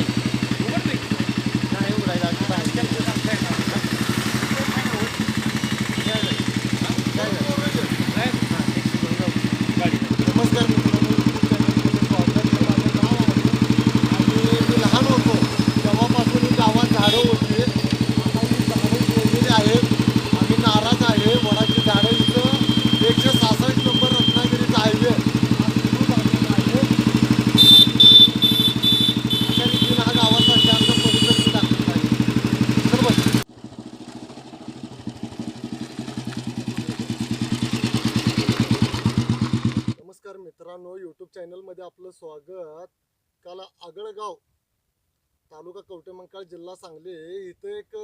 नाही. नाही उघडायला काय नमस्कार आणि मी लहान होतो. तेव्हापासून गावात झाडं होती. झाडं आहेत आम्ही नाराज आहे वडाची झाडं इथं एकशे सहासष्ट नंबर रत्नागिरीचा हायवे हा सुरू झालेला आहे अशा रीतीनं हा गावाचा शांत परिसर मी दाखवत आहे तर बस नमस्कार मित्रांनो यूट्यूब चॅनलमध्ये आपलं स्वागत. काल आगळगाव तालुका कवटेमंकाळ जिल्हा सांगली इथं एक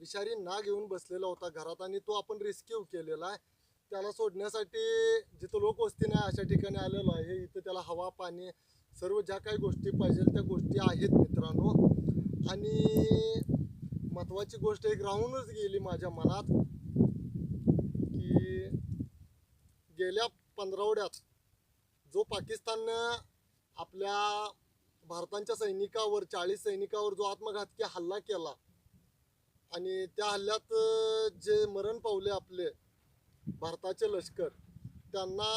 विषारी नाग येऊन बसलेला होता घरात आणि तो आपण रेस्क्यू केलेला आहे. त्याला सोडण्यासाठी जिथं लोकवस्ती नाही अशा ठिकाणी आलेलो आहे. इथं त्याला हवा पाणी सर्व ज्या काही गोष्टी पाहिजे त्या गोष्टी आहेत मित्रांनो. आणि महत्त्वाची गोष्ट एक राहूनच गेली माझ्या मनात की गेल्या पंधरावड्यात जो पाकिस्ताननं आपल्या भारताच्या सैनिकावर चाळीस सैनिकावर जो आत्मघातकी हल्ला केला आणि त्या हल्ल्यात जे मरण पावले आपले भारताचे लष्कर त्यांना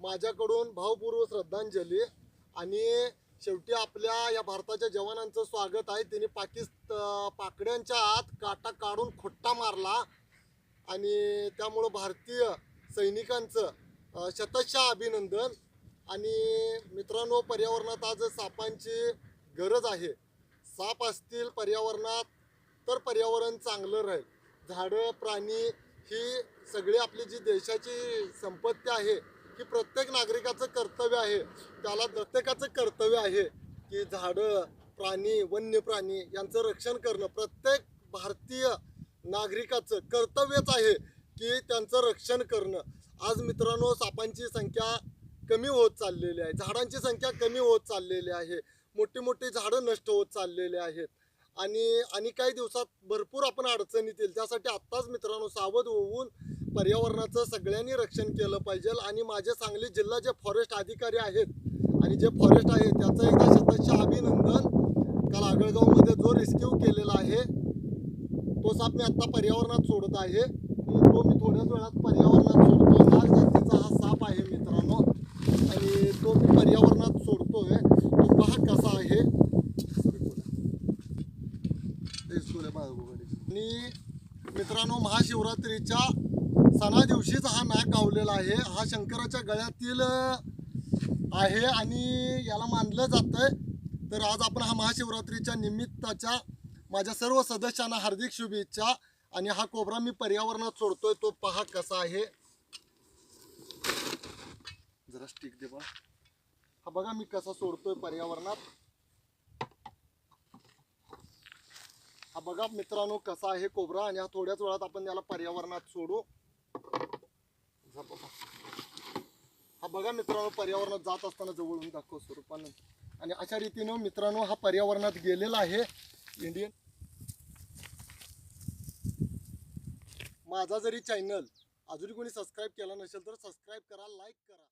माझ्याकडून भावपूर्व श्रद्धांजली आणि शेवटी आपल्या या भारताच्या जवानांचं स्वागत आहे. त्यांनी पाकिस्त पाकड्यांच्या आत काटा काढून खोट्टा मारला आणि त्यामुळं भारतीय सैनिकांचं शतशः अभिनंदन. आणि मित्रांनो पर्यावरणात आज सापांची गरज आहे. साप असतील पर्यावरणात तर पर्यावरण चांगलं राहील. झाडं प्राणी ही सगळी आपली जी देशाची संपत्ती आहे ही प्रत्येक नागरिकाचं कर्तव्य आहे. त्याला प्रत्येकाचं कर्तव्य आहे की झाडं प्राणी वन्य प्राणी यांचं रक्षण करणं. प्रत्येक भारतीय नागरिकाचं कर्तव्यच आहे की त्यांचं रक्षण करणं. आज मित्रांनो सापांची संख्या कमी होत चाललेली आहे. झाडांची संख्या कमी होत चाललेली आहे. मोठी मोठी झाडं नष्ट होत चाललेली आहेत. आणि आणि काही दिवसात भरपूर आपण अडचणीत येईल त्यासाठी आत्ताच मित्रांनो सावध होऊन पर्यावरणाचं सगळ्यांनी रक्षण केलं पाहिजे. आणि माझे सांगली जिल्हा जे फॉरेस्ट अधिकारी आहेत आणि जे फॉरेस्ट आहे त्याचं एकदा शब्दाचे अभिनंदन. काल आगळगावमध्ये जो रेस्क्यू केलेला आहे तो साप मी आत्ता पर्यावरणात सोडत आहे. तो मी थोड्याच वेळात पर्यावरण सोडतो नाग जातीचा हा साप आहे मित्रांनो आणि तो मी पर्यावरणात सोडतोय तो पहा कसा आहे आणि मित्रांनो महाशिवरात्रीच्या सणा दिवशीच हा नाग गावलेला आहे. हा शंकराच्या गळ्यातील आहे आणि याला मानलं जातंय. तर आज आपण हा महाशिवरात्रीच्या निमित्ताच्या माझ्या सर्व सदस्यांना हार्दिक शुभेच्छा आणि हा कोबरा मी पर्यावरणात सोडतोय. तो पहा कसा आहे. जरा स्टिक दे बा. हा बघा मी कसा सोडतोय पर्यावरणात. बघा मित्रांनो कसा आहे कोबरा आणि हा थोड्याच वेळात आपण याला पर्यावरणात सोडू. हा बघा मित्रांनो पर्यावरणात जात असताना जवळून दाखव स्वरूपानं. आणि अशा रीतीनं मित्रांनो हा पर्यावरणात गेलेला आहे. इंडियन माझा जरी चॅनल अजून कोणी सबस्क्राईब केला नसेल तर सबस्क्राईब करा लाईक करा.